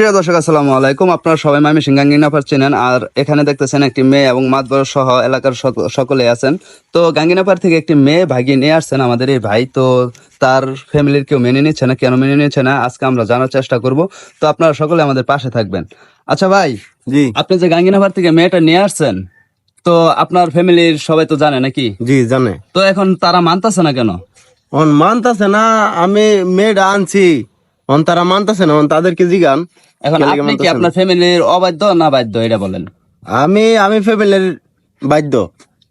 প্রিয় দর্শক আসসালামু আলাইকুম। আপনারা সবাই মামি সিঙ্গাঙ্গি নাফার চেনেন আর এখানে দেখতেছেন একটি মেয়ে এবং মাতবর সহ এলাকার সকলে আছেন। তো গাঙ্গিনাপার থেকে একটি মেয়ে ভাগিয়ে নিয়ে আসছেন আমাদের এই ভাই। তো তার ফ্যামিলির কেউ মেনে নিচ্ছে না কেন মেনে নিচ্ছে না আজকে আমরা জানার চেষ্টা করব। তো আপনারা সকলে আমাদের পাশে থাকবেন। আচ্ছা ভাই জি। আপনি যে গাঙ্গিনাপার থেকে মেয়েটা নিয়ে আসছেন তো আপনার ফ্যামিলির সবাই তো জানে নাকি? জি জানে। তো এখন তারা মানতেছে না কেন? মানতাছে না আমি মেয়েটা আনছি। অন তারা মানতেছে না অন তাদেরকে জিগান। এখন আপনি কি আপনার ফ্যামিলির অবাধ্য না বাধ্য এটা বলেন? আমি আমি ফ্যামিলির বাধ্য।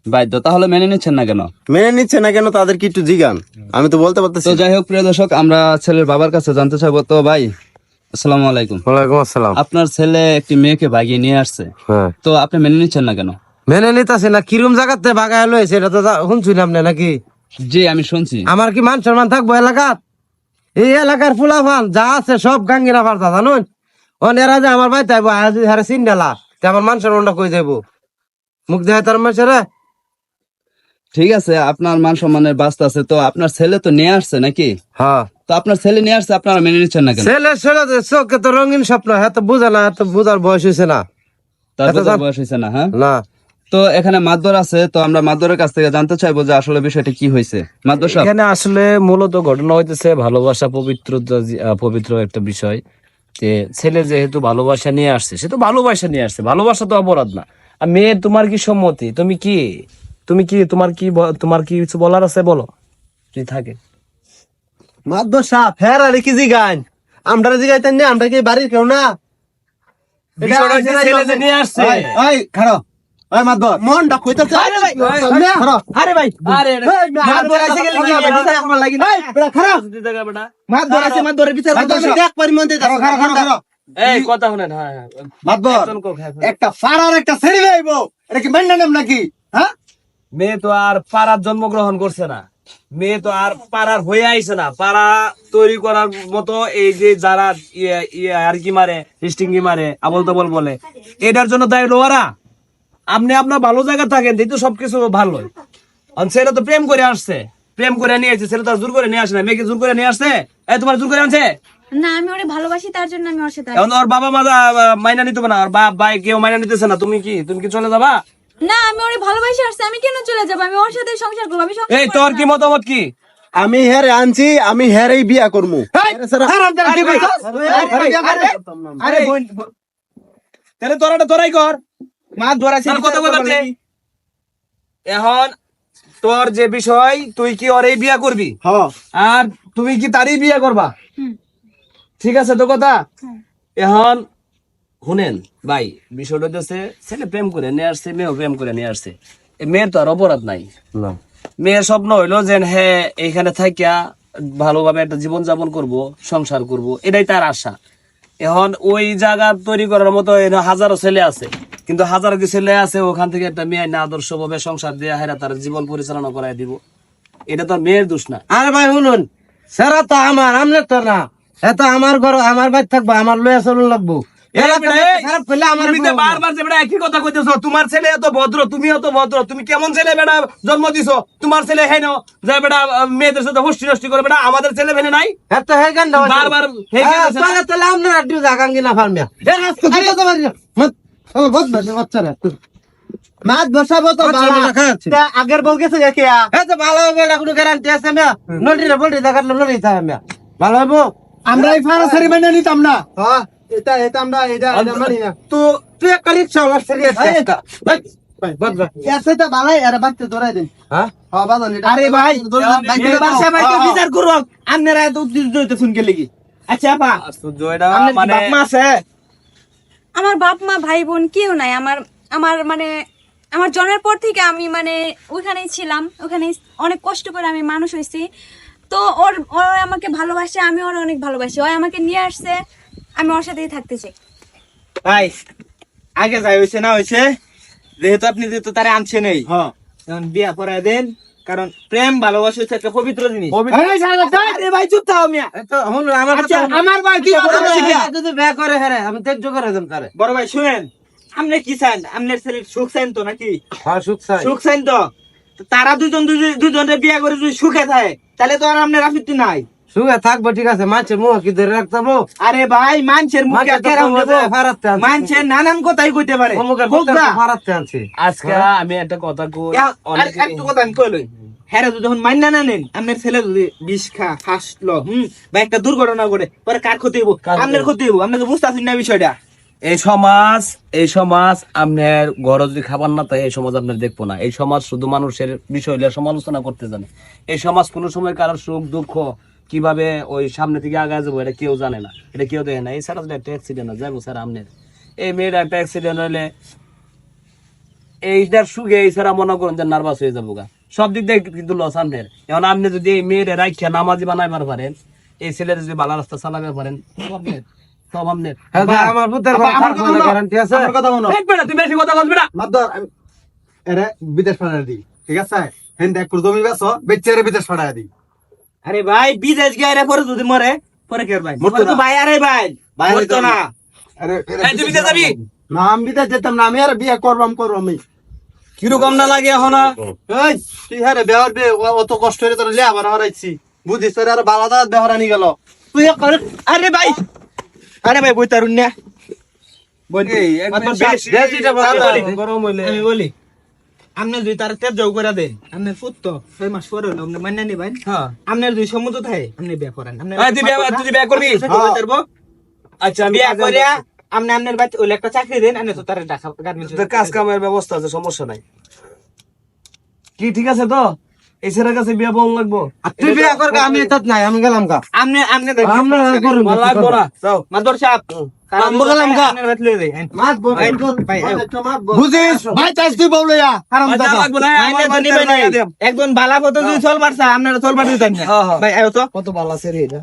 বাধ্য তাহলে মেনে নিচ্ছেন না কেন? মেনে নিচ্ছে না কেন তাদেরকে একটু জিগান। আমি তো বলতে পারতেছি তো যাই হোক প্রিয় দর্শক আমরা ছেলের বাবার কাছে জানতে চাইব। তো ভাই আসসালামু আলাইকুম। ওয়ালাইকুম আসসালাম। আপনার ছেলে একটি মেয়েকে ভাগিয়ে নিয়ে আসছে। হ্যাঁ। তো আপনি মেনে নিচ্ছেন না কেন? মেনে নিতেছে না কিরম জায়গাতে বাগা এলো সেটা তো শুনছিলাম না নাকি? জি আমি শুনছি। আমার কি মান সম্মান থাকব এলাকাত এই এলাকার ফুলাফান যা আছে সব গাঙ্গিনা ফালতা জানুন? অন এরা যে আমার ভাই তাইবো আজ হারে চিন ডালা তে আমার মান সম্মানটা কই যাইবো? মুখ দেখায় তার মানুষেরা? ঠিক আছে আপনার মান সম্মানের বাস্তা আছে তো আপনার ছেলে তো নিয়ে আসছে নাকি? হ্যাঁ। তো আপনার ছেলে নিয়ে আসছে আপনারা মেনে নিচ্ছেন না কেন? ছেলে ছেলে চোখে তো রঙিন স্বপ্ন হ্যাঁ তো বুঝে না তো বুঝার বয়স হয়েছে না। তার বয়স হয়েছে না হ্যাঁ? না। তো এখানে মাদবর আছে তো আমরা মাদবরের কাছ থেকে জানতে চাইব যে আসলে বিষয়টা কি হয়েছে। সাহেব। এখানে আসলে মূলত ঘটনা হইতেছে ভালোবাসা পবিত্র পবিত্র একটা বিষয় যে ছেলে যেহেতু ভালোবাসা নিয়ে আসছে সে তো ভালোবাসা নিয়ে আসছে ভালোবাসা তো অপরাধ না। আর মেয়ে তোমার কি সম্মতি? তুমি কি? তুমি কি তোমার কি তোমার কি কিছু বলার আছে বলো? যদি থাকে। মাদ্দ সাপ ফের আর কি জিগান আমরা জিগাইতেন না আমরা কি বাড়ির কেউ না? হচ্ছে ছেলে নিয়ে আসছে। ওই খাড়ো। ওই মাদ্দ মনটা কইতাছে আরে ভাই, আরে ভাই আরে মাদ্দ আছে গেলে কি বিচার আমার লাগি না আছে মাদ্দ বিচার দেখ পরিমাণ দে খাড়ো খাড়ো এই কথা শুনেন হ্যাঁ হ্যাঁ একজন কোক, হ্যাঁ, হ্যাঁ। একটা একটা ছেড়ে এটা কি মেন্ডা নাম নাকি? হ্যাঁ? মেয়ে তো আর পাড়ার জন্মগ্রহণ করছে না। মেয়ে তো আর পাড়ার হয়ে আইছে না। পাড়া তৈরি করার মতো এই যে যারা ইয়ে ইয়ে আর কি মারে হিস্টিঙ্গি মারে আবল তাবল বলে এটার জন্য দায়ী লোয়ারা আপনি আপনার ভালো জায়গা থাকেন এই তো সবকিছু ভালো ছেলে তো প্রেম করে আসছে। প্রেম করে নিয়ে আসছে ছেলে তো জোর করে নিয়ে আসে না। মেয়েকে জোর করে নিয়ে আসছে? এই তোমার জোর করে আনছে? না আমি ওরে ভালোবাসি তার জন্য আমি ওর সাথে এখন ওর বাবা মা মাইনা নিতে না। আর বাপ ভাই কেউ মাইনা নিতেছে না। তুমি কি তুমি কি চলে যাবা? না আমি ওরে ভালোবাসি আসছে আমি কেন চলে যাব? আমি ওর সাথে সংসার করব আমি সংসার এই তোর কি মতামত কি? আমি হেরে আনছি আমি হেরেই বিয়া করব আরে তোরাটা তোরাই কর। ধরাছে কথা এখন তোর যে বিষয় তুই কি ওর এই বিয়া করবি? হ্যাঁ। আর তুমি কি তারই বিয়া করবা? ঠিক আছে তো কথা? হ্যাঁ। এখন শুনেন ভাই বিষয়টা হচ্ছে ছেলে প্রেম করে নিয়ে আসছে মেয়েও প্রেম করে নিয়ে আসছে। মেয়ের তো আর অপরাধ নাই। মেয়ের স্বপ্ন হইল যে হ্যাঁ এইখানে থাকিয়া ভালোভাবে একটা জীবন যাপন করব সংসার করব এটাই তার আশা। এখন ওই জায়গা তৈরি করার মতো হাজারো ছেলে আছে। কিন্তু হাজার কি ছেলে আছে ওখান থেকে একটা মেয়ে না আদর্শ ভাবে সংসার দিয়ে হেরা তার জীবন পরিচালনা করাই দিব। এটা তো মেয়ের দোষ না। আরে ভাই শুনুন সেরা তো আমার আমলে তো না। এত আমার ঘর আমার বাড়ি থাকব আমার লয়া চলুন লাগবো। এলাকা এই, খারাপ করলে আমার তুমি তো বারবার যে বেটা একই কথা কইতেছো তোমার ছেলে এত ভদ্র তুমি এত ভদ্র তুমি কেমন ছেলে বেটা জন্ম দিছো? তোমার ছেলে হেন যে বেটা আহ, মেয়েদের সাথে হোস্টি নষ্টি করে বেটা আমাদের ছেলে ভেনে নাই? বারবার আপনার জাগাঙ্গি না ফার্মিয়া। মাছ বসাবো তো আগের বউ গেছে ভালো হবে না কোনো গ্যারান্টি আছে থাকে ভালো আমরা এই ফারা সারি মেনে নিতাম না। এটা এটা আমরা এটা মানি না। তো তুই সারি হ্যাঁ আচ্ছা আমার বাপ মা ভাই বোন কেউ নাই। আমার আমার মানে আমার জন্মের পর থেকে আমি মানে ওইখানেই ছিলাম। ওখানে অনেক কষ্ট করে আমি মানুষ হয়েছি। তো ওর ও আমাকে ভালোবাসে আমি ওর অনেক ভালোবাসি। ও আমাকে নিয়ে আসছে আমি ওর সাথেই থাকতে চাই। ভাই আগে যাই হয়েছে না হয়েছে যেহেতু আপনি যেহেতু তারা আনছে নেই হ্যাঁ বিয়া করায় দেন। কারণ প্রেম ভালোবাসা হচ্ছে একটা পবিত্র জিনিস। আরে ভাই চুপ থাও মিয়া। আমার আচ্ছা, আমার ভাই কি কথা বলছি কি? যদি ব্যয় করে হ্যাঁ আমি করে তারে বড় ভাই শুনেন আপনি কি চান? আপনার ছেলের সুখ চান তো নাকি? হ্যাঁ সুখ চাই। সুখ চান তো? তারা দুজন দুজন- দুজনের বিয়া করে যদি সুখে থাকে তাহলে তো আর আপনার আপত্তি নাই। সুগে থাকব ঠিক আছে? মাছের মুখ কি ধরে রাখতাম আরে ভাই মানুষের মুখে ফারাতে মানুষের নানান কথাই কইতে পারে। ফারাতে আনছি। আজকে আমি একটা কথা কই। একটু কথা আমি কইলই হ্যাঁ যদি যখন না নেন আপনার ছেলে যদি বিষ খা হাসলো হুম বা একটা দুর্ঘটনা ঘটে পরে কার ক্ষতি হইব? আপনার ক্ষতি হইব। আপনি বুঝতে পারছেন না বিষয়টা? এই সমাজ এই সমাজ আপনার ঘর যদি খাবার না তাই এই সমাজ আপনার দেখব না। এই সমাজ শুধু মানুষের বিষয় সমালোচনা করতে জানে। এই সমাজ কোনো সময় কারোর সুখ দুঃখ কীভাবে ওই সামনে থেকে আগায় যাব এটা কেউ জানে না। এটা কেউ দেখে না। এই স্যার একটা অ্যাক্সিডেন্ট হয় যাব স্যার আপনার এই মেয়ের একটা অ্যাক্সিডেন্ট হলে এইটার সুখে এই স্যার মনে করেন যে নার্ভাস হয়ে যাব গা। সব দিক দিয়ে কিন্তু লস আপনার এখন আপনি যদি এই মেয়ের রাখিয়া নামাজি বানাইবার পারেন এই ছেলের যদি ভালো রাস্তা চালাবার পারেন সব আপনার সব আপনার আমার পুত্রের আব্বা, আমার থাকব কথা না, বলো। গ্যারান্টি আছে? কথা শোনো। তুই বেশি কথা বলবি না। মাদ্দর এরে বিদেশ পাঠায় দিই ঠিক আছে? হেন দেখ জমি বেচো বেচে বিদেশ পাঠায় দিই। আরে ভাই বিদেশ গিয়ে পরে যদি মরে পরে কে ভাই? মরতো না। ভাই আরে ভাই ভাই মরতো না না। আরে তুই বিদেশ যাবি? না আমি বিদেশ যেতাম না আমি আর বিয়ে করবাম করব আমি। কীরকম না লাগে এখন এই তুই হ্যাঁ রে বেহর বে অত কষ্ট করে তোর লিয়া আবার হারাইছি বুঝিস তোর আর বালাদা বেহর আনি গেল। তুই এক করে আরে ভাই! আরে ভাই বই তারুন না। গরম হইলে। আমি বলি। দুই তার তেজ করে ছয় মাস পরে হলো হ্যাঁ। দুই সমুদ্র থাকে আপনি বিয়ে করেন তুই বিয়ে- তুই বিয়ে করবি? আচ্ছা আমি বিয়ে কাজে করে যাচ্ছি। আপনি আপনার বাচ্চা ওই একটা চাকরি দেন আপনি তো তার ঢাকা গার্মেন্টস কাজ কামের ব্যবস্থা আছে সমস্যা নাই। কি ঠিক আছে তো? এই ছেলের কাছে বিয়া বল লাগবো? আর তুই বিয়া কর আমি এটাত নাই আমি গেলাম গা। আমনে আমনে দেখ। আমনে করুন করা না। যাও মাদর সাহেব আমি গেলাম গা। যাই। মাত বল। ভাই, বুঝিস? তুই বল লইয়া। হারাম দাদা। লাগবো না, তো। একজন বালা পথে যদি চলবার চা আপনারা চলবার দিতেন না? হ্যাঁ, হ্যাঁ। ভাই আয়ো তো। কত ভালো আছে রে এটা?